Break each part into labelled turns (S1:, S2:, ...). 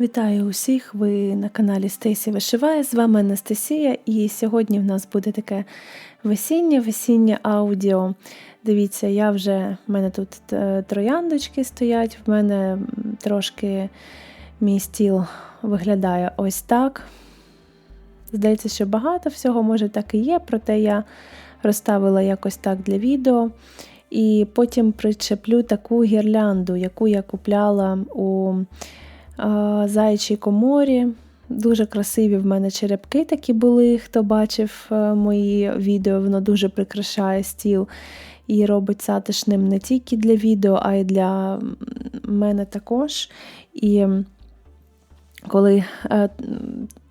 S1: Вітаю усіх! Ви на каналі Стейсі Вишиває. З вами Анастасія, і сьогодні в нас буде таке весіннє весіннє аудіо. Дивіться, я вже в мене тут е, трояндочки стоять, в мене трошки мій стіл виглядає ось так. Здається, що багато всього, може, так і є, проте я розставила якось так для відео. І потім причеплю таку гірлянду, яку я купляла у заячій коморі. Дуже красиві в мене черепки такі були, хто бачив е, мої відео, воно дуже прикрашає стіл і робить затишним не тільки для відео, а й для мене також. І коли е,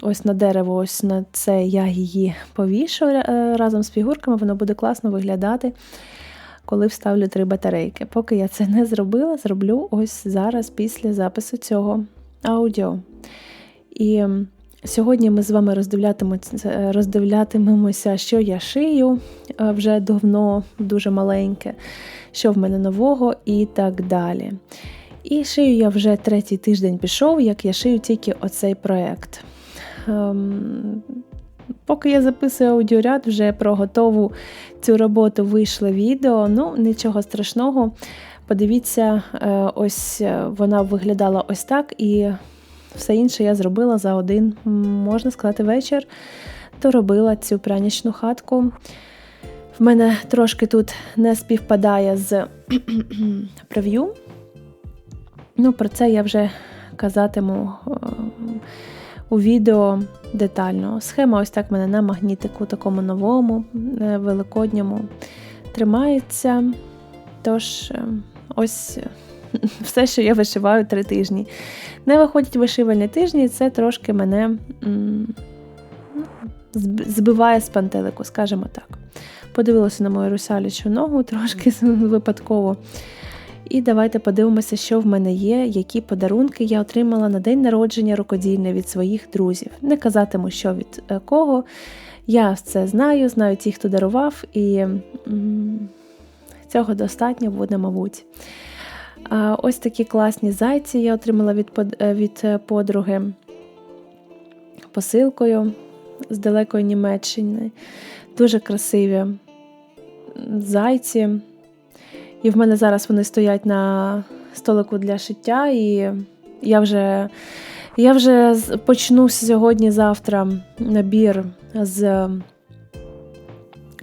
S1: ось на дерево, ось на це я її повішу е, разом з фігурками, воно буде класно виглядати, коли вставлю три батарейки. Поки я це не зробила, зроблю ось зараз після запису цього аудіо. І сьогодні ми з вами роздивлятимемося, що я шию е, вже давно, дуже маленьке, що в мене нового і так далі. І шию я вже третій тиждень пішов, як я шию тільки оцей проєкт. Ем, поки я записую аудіоряд, вже про готову цю роботу вийшло відео. Ну, нічого страшного. Подивіться, е, ось е, вона виглядала ось так, і все інше я зробила за один, можна сказати, вечір. Доробила цю прянічну хатку. В мене трошки тут не співпадає з прев'ю. Ну, Про це я вже казатиму е, у відео детально. Схема ось так в мене на магнітику, такому новому, великодньому тримається. Тож, ось все, що я вишиваю три тижні. Не виходять вишивальні тижні, це трошки мене збиває з пантелику, скажімо так. Подивилася на мою русалічу ногу трошки випадково. І давайте подивимося, що в мене є, які подарунки я отримала на день народження рукодільне від своїх друзів. Не казатиму, що від е, кого. Я це знаю, знаю ті, хто дарував, і цього достатньо буде, мабуть. Ось такі класні зайці я отримала від е, від е, подруги посилкою з далекої Німеччини. Дуже красиві зайці. І в мене зараз вони стоять на столику для шиття, і я вже я вже почну сьогодні-завтра набір з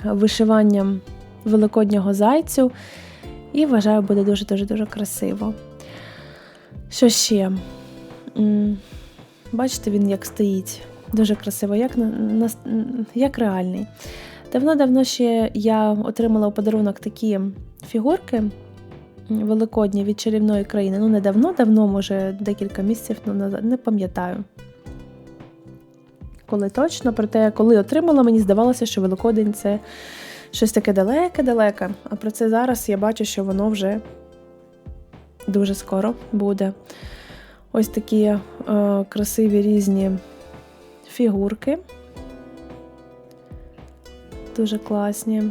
S1: вишиванням великоднього зайцю. І вважаю, буде дуже-дуже дуже красиво. Що ще? Бачите, він як стоїть. Дуже красиво, як як реальний. Давно-давно ще я отримала у подарунок такі фігурки великодні від чарівної країни. Ну, не давно-давно, може, декілька місяців назад, не пам'ятаю. Коли точно, проте, коли отримала, мені здавалося, що Великодень це щось таке далеке-далеке. А про це зараз я бачу, що воно вже дуже скоро буде. Ось такі е, красиві різні фігурки. Дуже класні.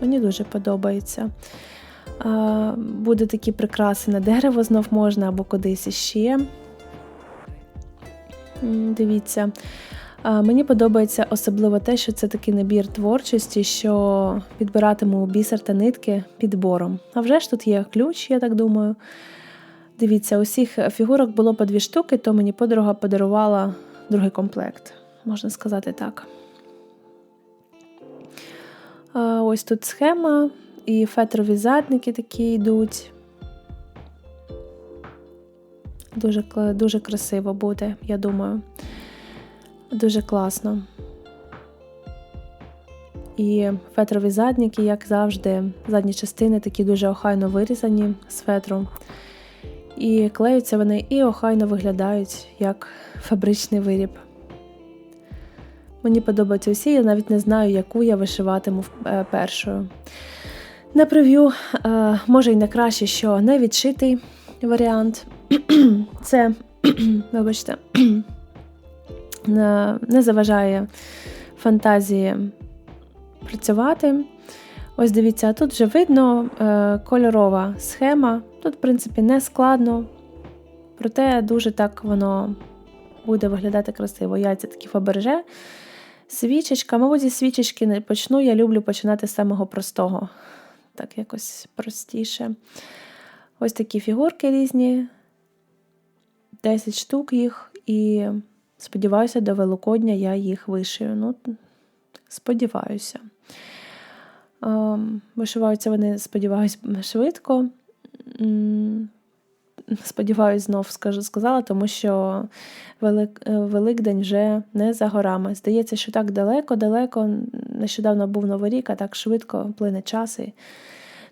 S1: Мені дуже подобається. Е, буде такі прикраси на дерево знов можна або кудись іще. Дивіться. Мені подобається особливо те, що це такий набір творчості, що підбиратиму бісер та нитки підбором. А вже ж тут є ключ, я так думаю. Дивіться, усіх фігурок було по дві штуки, то мені подруга подарувала другий комплект, можна сказати так. Ось тут схема, і фетрові задники такі йдуть. Дуже, Дуже красиво буде, я думаю. Дуже класно. І фетрові задніки, як завжди, задні частини такі дуже охайно вирізані з фетру. І клеються вони і охайно виглядають як фабричний виріб. Мені подобаються усі, я навіть не знаю, яку я вишиватиму е, першою. На прев'ю, е, може й не краще, що не відшитий варіант. Це, вибачте, не заважає фантазії працювати. Ось дивіться, тут вже видно е, кольорова схема. Тут, в принципі, не складно, проте дуже так воно буде виглядати красиво. Яйця такі фаберже. Свічечка, мабуть, зі свічечки не почну. Я люблю починати з самого простого. Так, якось простіше. Ось такі фігурки різні, 10 штук їх, і сподіваюся, до Великодня я їх вишию. Ну, Сподіваюся. Ем, вишиваються вони, сподіваюся, швидко. Сподіваюсь, знов скажу, сказала, тому що Велик, е, Великдень вже не за горами. Здається, що так далеко-далеко. Нещодавно був Новий рік, а так швидко плине час. І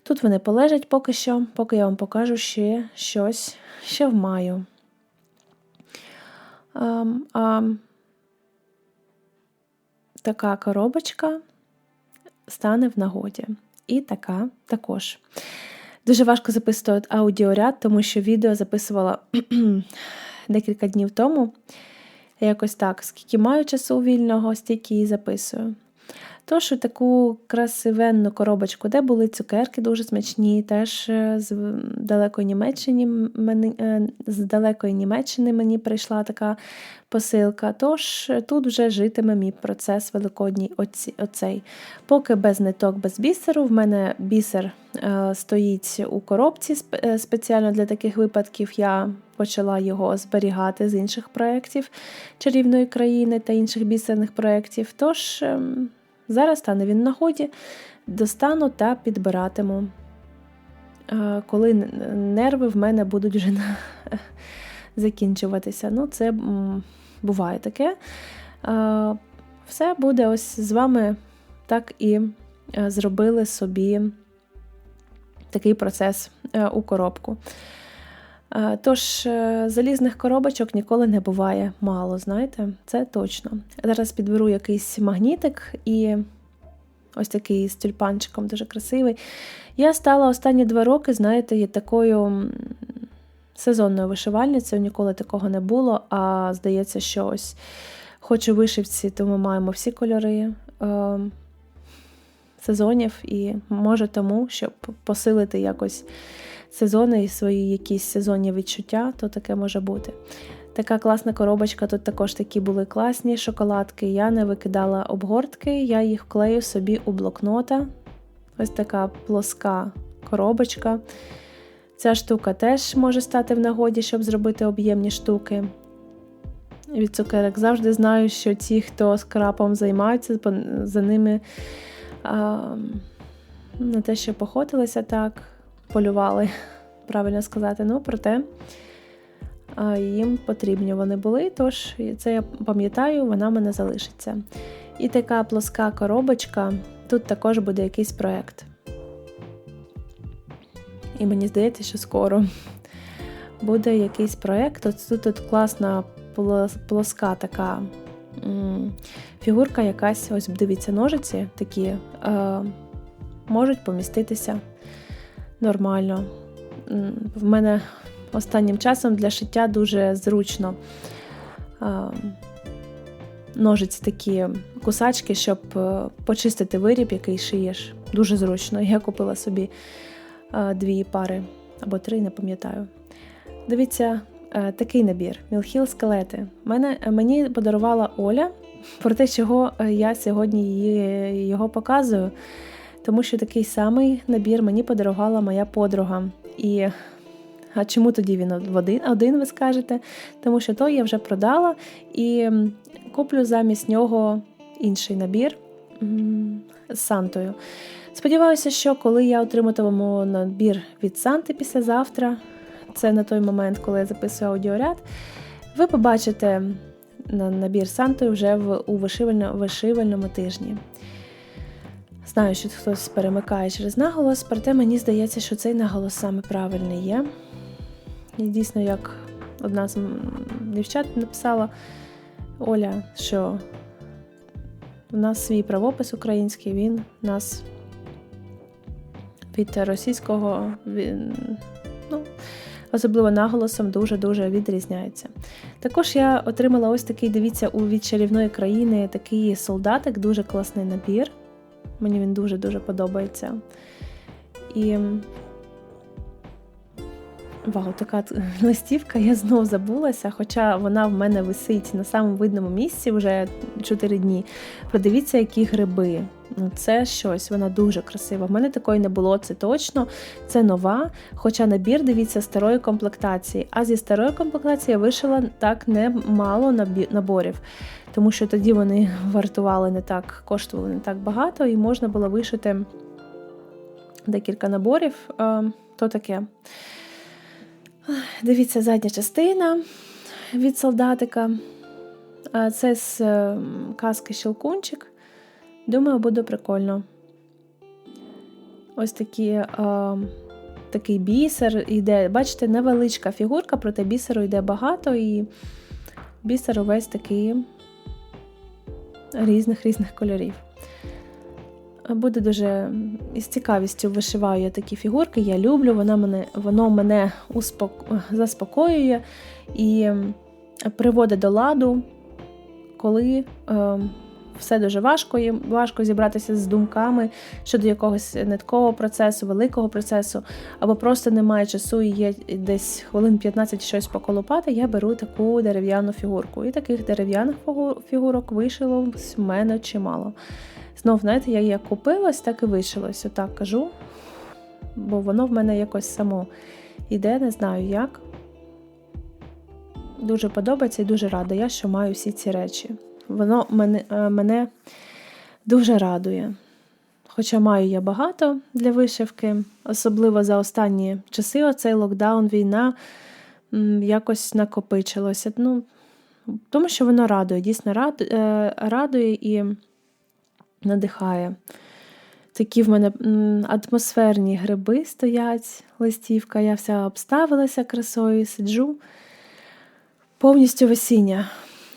S1: Тут вони полежать поки що, поки я вам покажу ще щось ще в маю. А, а, Така коробочка стане в нагоді. І така також. Дуже важко записувати аудіоряд, тому що відео записувала декілька днів тому. Якось так, скільки маю часу вільного, стільки і записую. Тож таку красивенну коробочку, де були цукерки дуже смачні, теж е, з далекої Німеччини е, з далекої Німеччини мені прийшла така посилка. Тож е, тут вже житиме мій процес великодній оцей. Поки без ниток, без бісеру. В мене бісер стоїть у коробці спеціально для таких випадків. Я почала його зберігати з інших проєктів чарівної країни та інших бісерних проєктів. Тож. Зараз стане він на ході, достану та підбиратиму, коли нерви в мене будуть вже закінчуватися. Ну, це буває таке. Все буде ось з вами так і зробили собі такий процес у коробку. Тож, е, залізних коробочок ніколи не буває мало, знаєте, це точно. Зараз підберу якийсь магнітик і ось такий з тюльпанчиком дуже красивий. Я стала останні два роки, знаєте, такою сезонною вишивальницею, ніколи такого не було. А здається, що ось хочу вишивці, то ми маємо всі кольори. Е, сезонів і може тому, щоб посилити якось сезони і свої якісь сезонні відчуття, то таке може бути. Така класна коробочка, тут також такі були класні шоколадки. Я не викидала обгортки, я їх вклею собі у блокнота. Ось така плоска коробочка. Ця штука теж може стати в нагоді, щоб зробити об'ємні штуки. Від цукерок завжди знаю, що ті, хто скрапом займаються, за ними а, на те, що походилися так полювали, правильно сказати. Ну, проте їм потрібні вони були, тож це я пам'ятаю, вона в мене залишиться. І така плоска коробочка, тут також буде якийсь проєкт. І мені здається, що скоро буде якийсь проєкт. Тут, тут класна плоска така фігурка, якась, ось дивіться, ножиці такі е, можуть поміститися нормально. В мене останнім часом для шиття дуже зручно ножиці такі кусачки, щоб е, почистити виріб, який шиєш. Дуже зручно. Я купила собі дві пари або три, не пам'ятаю. Дивіться, е, такий набір Мілхіл скелети. Мене, Мені подарувала Оля, про те, чого е, я сьогодні його показую тому що такий самий набір мені подарувала моя подруга. І а чому тоді він один, один, ви скажете? Тому що той я вже продала і куплю замість нього інший набір з Сантою. Сподіваюся, що коли я отриматиму набір від Санти післязавтра, це на той момент, коли я записую аудіоряд, ви побачите набір Сантою вже в, у вишивальному тижні. Знаю, що хтось перемикає через наголос, проте мені здається, що цей наголос саме правильний є. І дійсно, як одна з дівчат написала Оля, що у нас свій правопис український, він нас від російського, ну, особливо наголосом, дуже-дуже відрізняється. Також я отримала ось такий, дивіться, у від чарівної країни такий солдатик, дуже класний набір. Мені він дуже-дуже подобається. І Вау, така листівка, я знов забулася, хоча вона в мене висить на самому видному місці вже 4 дні. Подивіться, які гриби. Це щось, вона дуже красива. В мене такої не було, це точно. Це нова. Хоча набір, дивіться, старої комплектації. А зі старої комплектації я вишила так немало наборів, тому що тоді вони вартували не так, коштували не так багато, і можна було вишити декілька наборів. То таке. Дивіться, задня частина від солдатика. Це з казки Щелкунчик. Думаю, буде прикольно. Ось такі, а, такий бісер йде. Бачите, невеличка фігурка, проте бісеру йде багато, і бісер увесь такий різних різних кольорів. Буде дуже із цікавістю вишиваю я такі фігурки, я люблю, вона мене, воно мене успок... заспокоює і приводить до ладу, коли е, все дуже важко, і важко зібратися з думками щодо якогось ниткового процесу, великого процесу, або просто немає часу і є десь хвилин 15 щось поколупати, я беру таку дерев'яну фігурку. І таких дерев'яних фігурок вишило в мене чимало. Знов, знаєте, я як купилась, так і вишилось, отак кажу. Бо воно в мене якось само іде, не знаю як. Дуже подобається і дуже рада я, що маю всі ці речі. Воно мене, е, мене дуже радує. Хоча маю я багато для вишивки, особливо за останні часи оцей локдаун, війна якось накопичилося. Ну, Тому що воно радує, дійсно е, радує і надихає. Такі в мене атмосферні гриби стоять, листівка. Я вся обставилася красою, сиджу повністю весіння.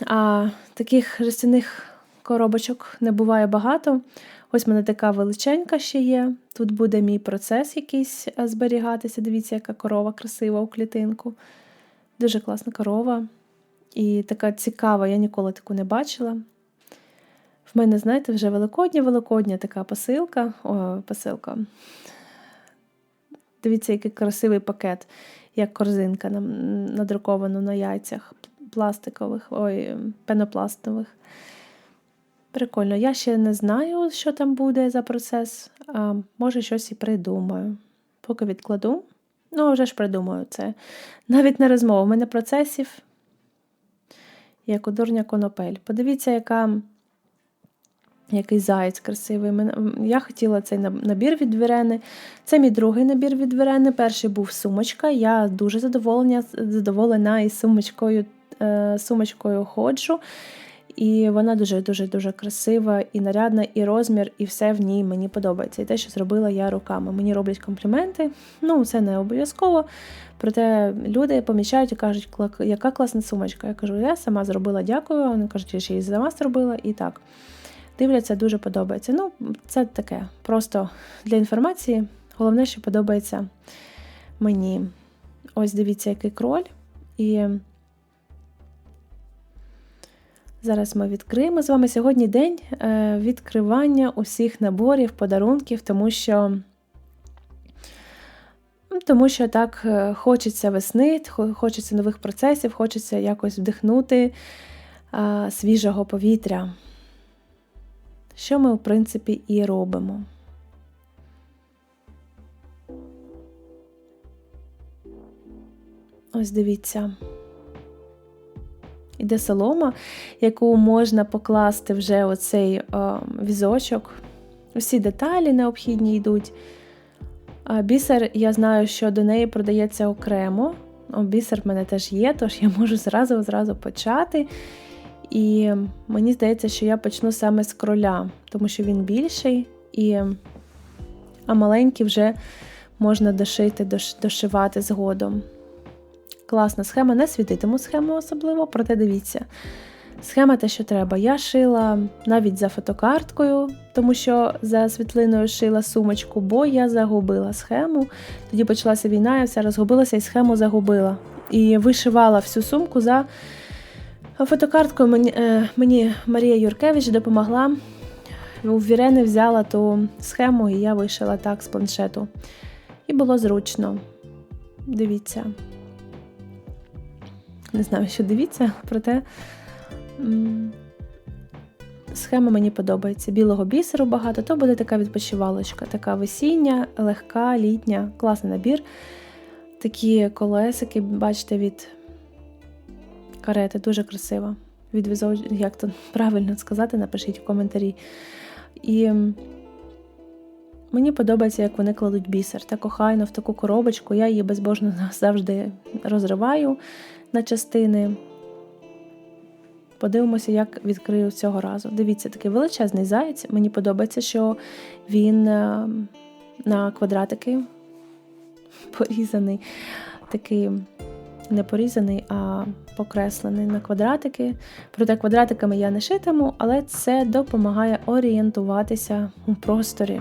S1: А таких жестяних коробочок не буває багато. Ось в мене така величенька ще є. Тут буде мій процес якийсь е, зберігатися. Дивіться, яка корова красива у клітинку. Дуже класна корова. І така цікава, я ніколи таку не бачила. В мене, знаєте, вже великодня-великодня така посилка. О, посилка. Дивіться, який красивий пакет, як корзинка надрукована на яйцях пластикових, ой, пенопластових. Прикольно, я ще не знаю, що там буде за процес. А, Може, щось і придумаю. Поки відкладу. Ну, вже ж придумаю це. Навіть не розмова. У мене процесів, як у дурня конопель. Подивіться, яка який заяць красивий. Я хотіла цей набір від Вірени. Це мій другий набір від Вірени. Перший був сумочка. Я дуже задоволена задоволена із сумочкою сумочкою ходжу. І вона дуже-дуже-дуже красива, і нарядна, і розмір, і все в ній мені подобається. І те, що зробила я руками. Мені роблять компліменти. Ну, це не обов'язково. Проте люди помічають і кажуть, яка класна сумочка. Я кажу, я сама зробила, дякую. Вони кажуть, я ще її сама зробила і так дивляться, дуже подобається. Ну, це таке, просто для інформації. Головне, що подобається мені. Ось дивіться, який кроль. І зараз ми відкриємо з вами сьогодні день е, відкривання усіх наборів, подарунків, тому що. Тому що так е, хочеться весни, хочеться нових процесів, хочеться якось вдихнути а, свіжого повітря що ми, в принципі, і робимо. Ось дивіться. Іде солома, яку можна покласти вже оцей о, візочок. Усі деталі необхідні йдуть. Бісер, я знаю, що до неї продається окремо. О, Бісер в мене теж є, тож я можу зразу-зразу почати. І мені здається, що я почну саме з кроля, тому що він більший, і... а маленький вже можна дошити, дошивати згодом. Класна схема, не світитиму схему особливо, проте дивіться. Схема те, що треба. Я шила навіть за фотокарткою, тому що за світлиною шила сумочку, бо я загубила схему. Тоді почалася війна, я все розгубилася і схему загубила. І вишивала всю сумку за Фотокарткою мені, е, мені Марія Юркевич допомогла. У Вірени взяла ту схему, і я вишила так з планшету. І було зручно. дивіться. Не знаю, що дивіться, проте схема мені подобається. Білого бісеру багато, то буде така відпочивалочка, така весіння, легка, літня, класний набір. Такі колесики, бачите, від карети, дуже красиво. Від візу... як то правильно сказати, напишіть в коментарі. І мені подобається, як вони кладуть бісер. Так охайно в таку коробочку. Я її безбожно завжди розриваю на частини. Подивимося, як відкрию цього разу. Дивіться, такий величезний заєць. Мені подобається, що він е, на квадратики порізаний, такий не порізаний, а покреслений на квадратики. Проте квадратиками я не шитиму, але це допомагає орієнтуватися у просторі.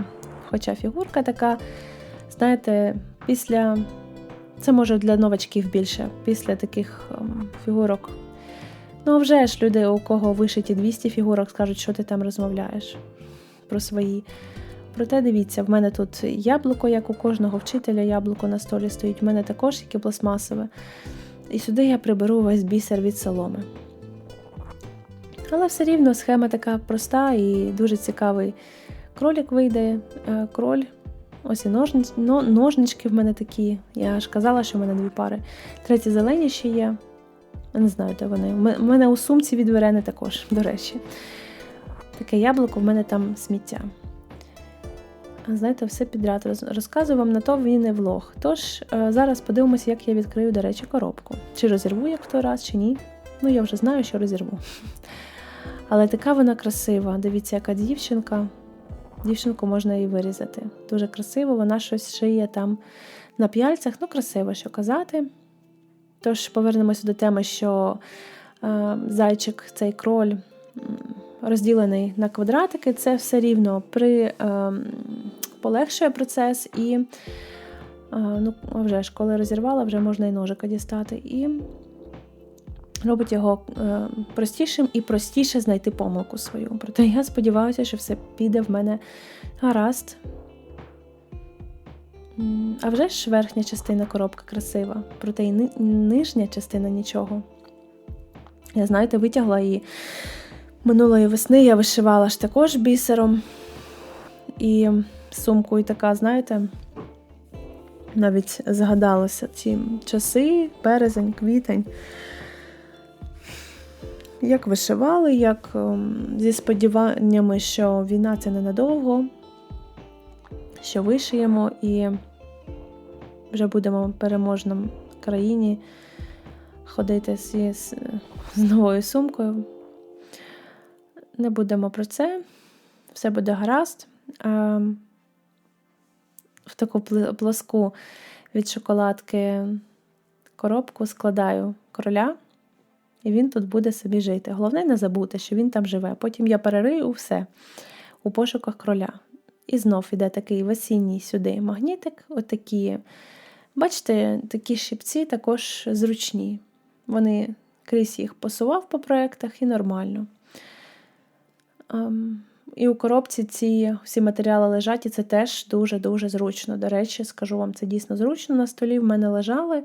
S1: Хоча фігурка така, знаєте, після. Це може для новачків більше, після таких ем, фігурок. Ну, вже ж люди, у кого вишиті 200 фігурок, скажуть, що ти там розмовляєш про свої. Проте дивіться, в мене тут яблуко, як у кожного вчителя, яблуко на столі стоїть, в мене також яке пластмасове. І сюди я приберу весь бісер від соломи. Але все рівно схема така проста і дуже цікавий кролік вийде. Е, кроль. Ось і ножнич, ножнички в мене такі. Я ж казала, що в мене дві пари. Треті зелені ще є. Я не знаю, де вони. У мене у сумці від верени також, до речі. Таке яблуко в мене там сміття. Знаєте, все підряд розказую вам на то він не влог. Тож, е, зараз подивимося, як я відкрию, до речі, коробку. Чи розірву як в той раз, чи ні. Ну, я вже знаю, що розірву. Але така вона красива. Дивіться, яка дівчинка. Дівчинку можна і вирізати. Дуже красиво, вона щось шиє там на п'яльцях. Ну, красиво, що казати. Тож повернемося до теми, що е, зайчик, цей кроль розділений на квадратики, це все рівно при, е, полегшує процес і е, ну, вже ж, коли розірвала, вже можна і ножика дістати. І робить його е, простішим і простіше знайти помилку свою. Проте я сподіваюся, що все піде в мене гаразд. А вже ж верхня частина коробка красива, проте і нижня частина нічого. Я, знаєте, витягла її минулої весни, я вишивала ж також бісером і сумкою така, знаєте, навіть згадалося ці часи, березень, квітень. Як вишивали, як ем, зі сподіваннями, що війна це ненадовго, що вишиємо і вже будемо в переможному країні ходити з, з, з новою сумкою. Не будемо про це, все буде гаразд. А, В таку плоску від шоколадки коробку складаю короля, і він тут буде собі жити. Головне, не забути, що він там живе. Потім я перерию все у пошуках кроля. І знов іде такий весінній сюди магнітик. Отакі. Бачите, такі щипці також зручні. Вони крізь їх посував по проєктах і нормально. Um, і у коробці ці всі матеріали лежать, і це теж дуже-дуже зручно. До речі, скажу вам, це дійсно зручно. На столі в мене лежали,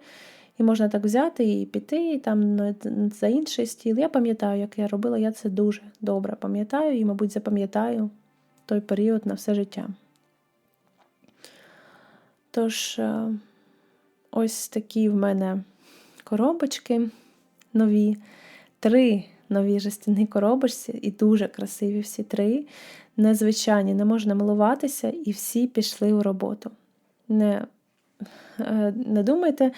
S1: і можна так взяти і піти, і там за інший стіл. Я пам'ятаю, як я робила, я це дуже добре пам'ятаю і, мабуть, запам'ятаю той період на все життя. Тож, е, ось такі в мене коробочки нові, три нові жестяні коробочці, і дуже красиві всі три. Незвичайні, не можна милуватися, і всі пішли у роботу. Не не думайте,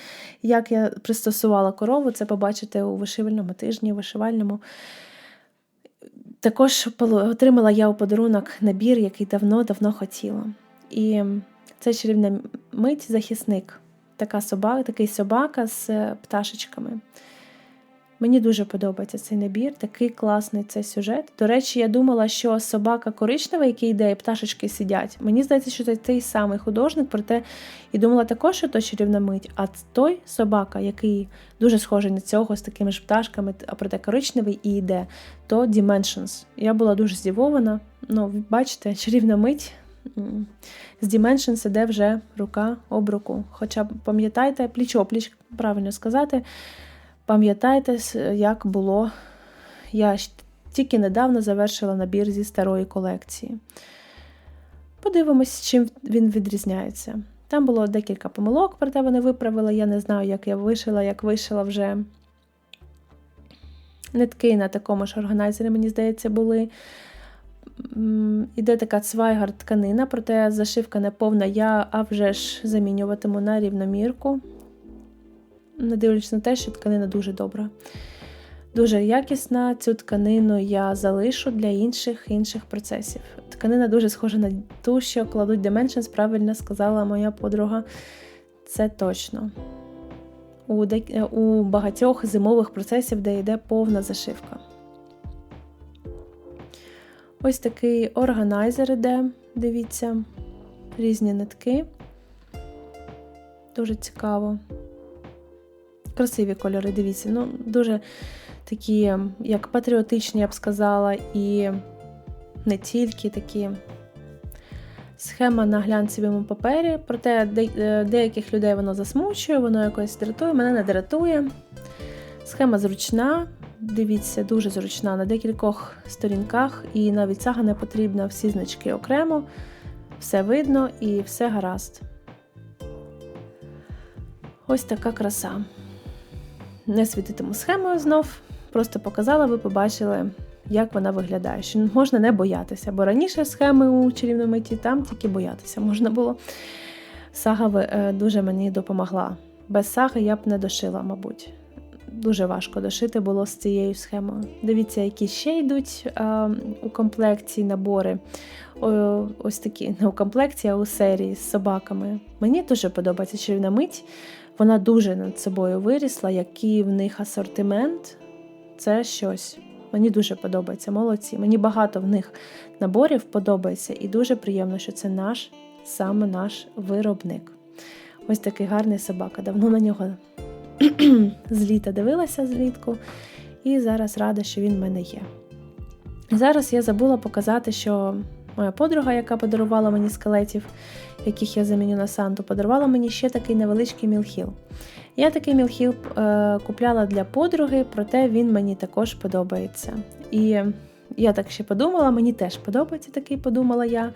S1: як я пристосувала корову, це побачите у вишивальному тижні, вишивальному. Також отримала я у подарунок набір, який давно-давно хотіла. І це чарівна мить захисник. Така собака, Такий собака з пташечками. Мені дуже подобається цей набір, такий класний цей сюжет. До речі, я думала, що собака коричнева, який йде, і пташечки сидять. Мені здається, що це той самий художник, проте і думала також, що то чарівна мить. А той собака, який дуже схожий на цього з такими ж пташками, а проте коричневий і йде, то Dimensions. Я була дуже здивована. Ну, бачите, чарівна мить з Dimensions іде вже рука об руку. Хоча пам'ятайте, пліч-опліч, правильно сказати, пам'ятайте, як було. Я тільки недавно завершила набір зі старої колекції. Подивимось, чим він відрізняється. Там було декілька помилок, проте вони виправили. Я не знаю, як я вишила, як вишила вже нитки на такому ж органайзері, мені здається, були. Іде така цвайгар тканина, проте зашивка не повна. Я а вже ж замінюватиму на рівномірку. Не дивлячись на те, що тканина дуже добра. Дуже якісна. Цю тканину я залишу для інших інших процесів. Тканина дуже схожа на ту, що кладуть Dimensions, правильно сказала моя подруга. Це точно. У, е, у багатьох зимових процесів, де йде повна зашивка. Ось такий органайзер іде, дивіться, різні нитки. Дуже цікаво. Красиві кольори, дивіться. Ну, дуже такі, як патріотичні, я б сказала, і не тільки такі. Схема на глянцевому папері, проте е, деяких людей воно засмучує, воно якось дратує, мене не дратує. Схема зручна, дивіться, дуже зручна на декількох сторінках, і навіть сага не потрібна, всі значки окремо, все видно і все гаразд. Ось така краса. Не світитиму схемою знов, просто показала, ви побачили, як вона виглядає. Що можна не боятися, бо раніше схеми у чарівному миті там тільки боятися можна було. Сага е, дуже мені допомогла. Без саги я б не дошила, мабуть. Дуже важко дошити було з цією схемою. Дивіться, які ще йдуть а, у комплекції набори. О, ось такі не у комплекції, а у серії з собаками. Мені дуже подобається чарівна мить. Вона дуже над собою вирісла, який в них асортимент. Це щось. Мені дуже подобається. Молодці. Мені багато в них наборів подобається, і дуже приємно, що це наш, саме наш виробник. Ось такий гарний собака. Давно на нього з літа дивилася злітку, і зараз рада, що він в мене є. Зараз я забула показати, що моя подруга, яка подарувала мені скелетів, яких я заміню на Санту, подарувала мені ще такий невеличкий мілхіл. Я такий мілхіл е, купляла для подруги, проте він мені також подобається. І я так ще подумала, мені теж подобається такий, подумала я.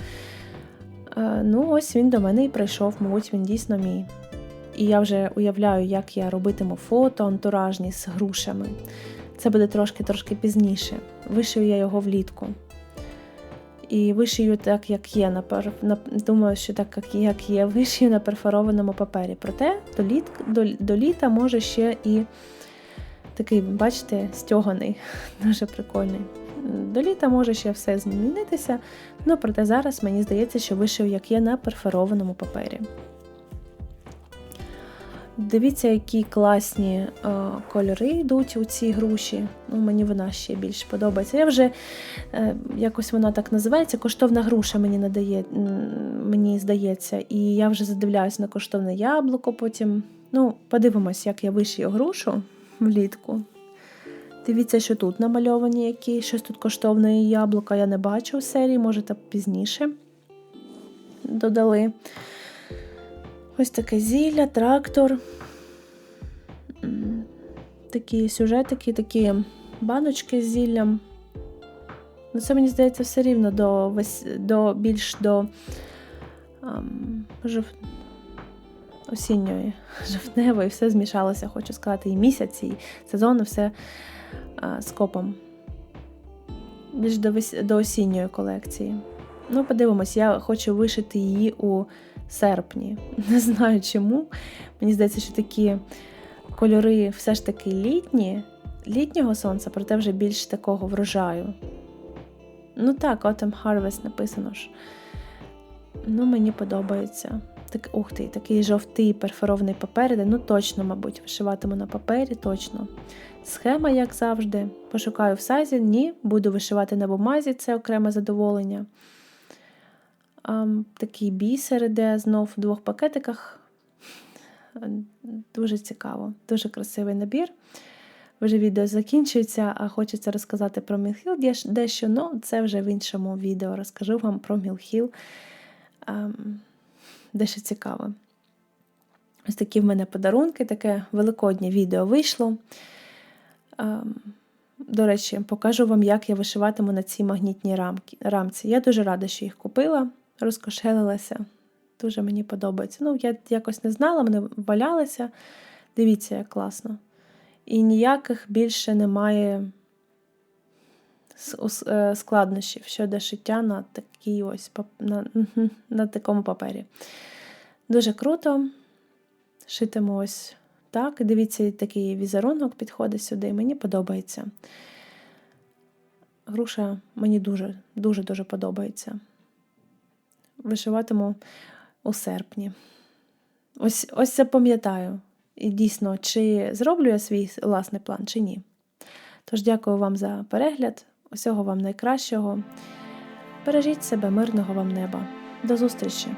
S1: Е, ну, ось він до мене і прийшов, мабуть, він дійсно мій. І я вже уявляю, як я робитиму фото антуражні з грушами. Це буде трошки-трошки пізніше. Вишию я його влітку. І вишию так, як є. На на... Думаю, що так, як- як є, вишию на перфорованому папері. Проте до, літ... до... до літа може ще і такий, бачите, стьоганий, дуже прикольний. До літа може ще все змінитися, ну проте зараз мені здається, що вишив, як є на перфорованому папері. Дивіться, які класні е, кольори йдуть у цій груші. Ну, мені вона ще більш подобається. Я вже е, якось вона так називається. Коштовна груша мені надає, мені здається, і я вже задивляюсь на коштовне яблуко. Потім ну, подивимось, як я вишию грушу влітку. Дивіться, що тут намальовані які. Щось тут коштовне яблука я не бачу в серії, може, пізніше додали. Ось таке зілля, трактор. Такі сюжетики, такі баночки з зіллям. Ну, це, мені здається, все рівно до, до більш до ам, жов... осінньої, жовтневої, все змішалося, хочу сказати, і місяць, і сезон, і все а, з. Більш до, до осінньої колекції. Ну, подивимось, я хочу вишити її у серпні. Не знаю чому. Мені здається, що такі кольори все ж таки літні, літнього сонця, проте вже більш такого врожаю. Ну так, Autumn Harvest написано ж. Ну, мені подобається. Так, ух ти, такий жовтий перфорований папер, ну точно, мабуть, вишиватиму на папері, точно. Схема, як завжди. Пошукаю в сайзі, ні, буду вишивати на бумазі, це окреме задоволення. Ам, такий бісер іде знов в двох пакетиках. Дуже цікаво, дуже красивий набір. Вже відео закінчується, а хочеться розказати про Мілхіл дещо, ну це вже в іншому відео. Розкажу вам про Мілхіл ем, дещо цікаве. Ось такі в мене подарунки, таке великоднє відео вийшло. Ем, До речі, покажу вам, як я вишиватиму на цій магнітній рамці. Я дуже рада, що їх купила, розкошелилася. Дуже мені подобається. Ну, я якось не знала, вони валялися. Дивіться, як класно. І ніяких більше немає е, складнощів щодо шиття на такій ось на, на такому папері. Дуже круто. Шитиму ось так. Дивіться, такий візерунок підходить сюди. Мені подобається. Груша мені дуже, дуже, дуже подобається. Вишиватиму у серпні. Ось, ось пам'ятаю. І дійсно, чи зроблю я свій власний план, чи ні. Тож дякую вам за перегляд. Усього вам найкращого. Бережіть себе, мирного вам неба. До зустрічі!